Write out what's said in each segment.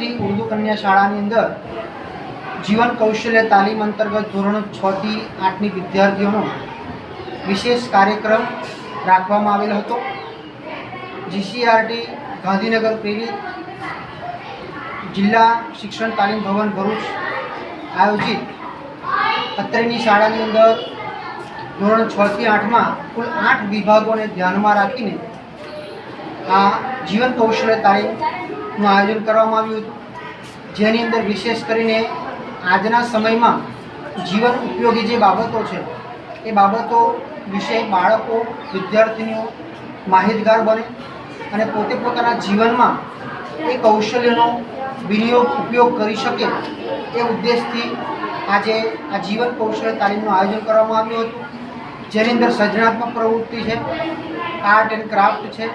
શ્રી ઉર્દુ કન્યા શાળાની અંદર જીવન કૌશલ્ય તાલીમ અંતર્ગત ધોરણ છ થી આઠની વિદ્યાર્થીઓનો વિશેષ કાર્યક્રમ રાખવામાં આવેલો હતો. જીસીઆરટી ગાંધીનગર પ્રેરિત જિલ્લા શિક્ષણ તાલીમ ભવન ભરૂચ આયોજિત અત્રેની શાળાની અંદર ધોરણ છ થી આઠમાં કુલ આઠ વિભાગોને ધ્યાનમાં રાખીને આ જીવન કૌશલ્ય તાલીમનું આયોજન કરવામાં આવ્યું હતું. જેની અંદર વિશેષ કરીને આજના સમયમાં જીવન ઉપયોગી જે બાબતો છે, એ બાબતો વિશે બાળકો, વિદ્યાર્થીનીઓ માહિતગાર બને અને પોતે પોતાના જીવનમાં એ કૌશલ્યનો વિનિયોગ, ઉપયોગ કરી શકે એ ઉદ્દેશથી આજે આ જીવન કૌશલ્ય તાલીમનું આયોજન કરવામાં આવ્યું હતું. જેની અંદર સર્જનાત્મક પ્રવૃત્તિ છે, આર્ટ એન્ડ ક્રાફ્ટ છે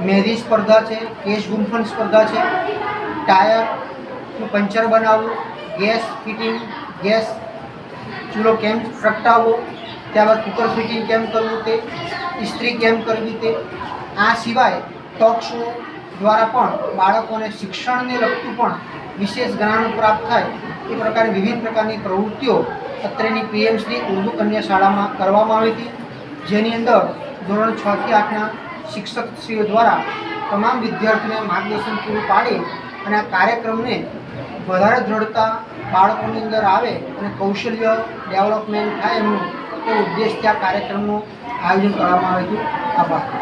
મહેંદી સ્પર્ધા છે, કેશ ગુંફણ સ્પર્ધા છે ટાયરનું પંચર બનાવવું ગેસ ફિટિંગ, ગેસ ચૂલો કેમ પ્રગટાવવો ત્યારબાદ કુકર ફિટિંગ કેમ કરવું તે, ઇસ્ત્રી કેમ કરવી તે, આ સિવાય ટોક શો દ્વારા પણ બાળકોને શિક્ષણને લગતું પણ વિશેષ જ્ઞાન પ્રાપ્ત થાય, એ પ્રકારે વિવિધ પ્રકારની પ્રવૃત્તિઓ અત્રેની પીએમસી ઉર્દુ કન્યા શાળામાં કરવામાં આવી હતી, જેની અંદર ધોરણ છ થી આઠના શિક્ષકશ્રીઓ દ્વારા તમામ વિદ્યાર્થીઓને માર્ગદર્શન પૂરું પાડી અને આ કાર્યક્રમને વધારે દ્રઢતા બાળકોની અંદર આવે અને કૌશલ્ય ડેવલપમેન્ટ થાય એમનું એ ઉદ્દેશથી આ કાર્યક્રમનું આયોજન કરવામાં આવ્યું હતું આભાર.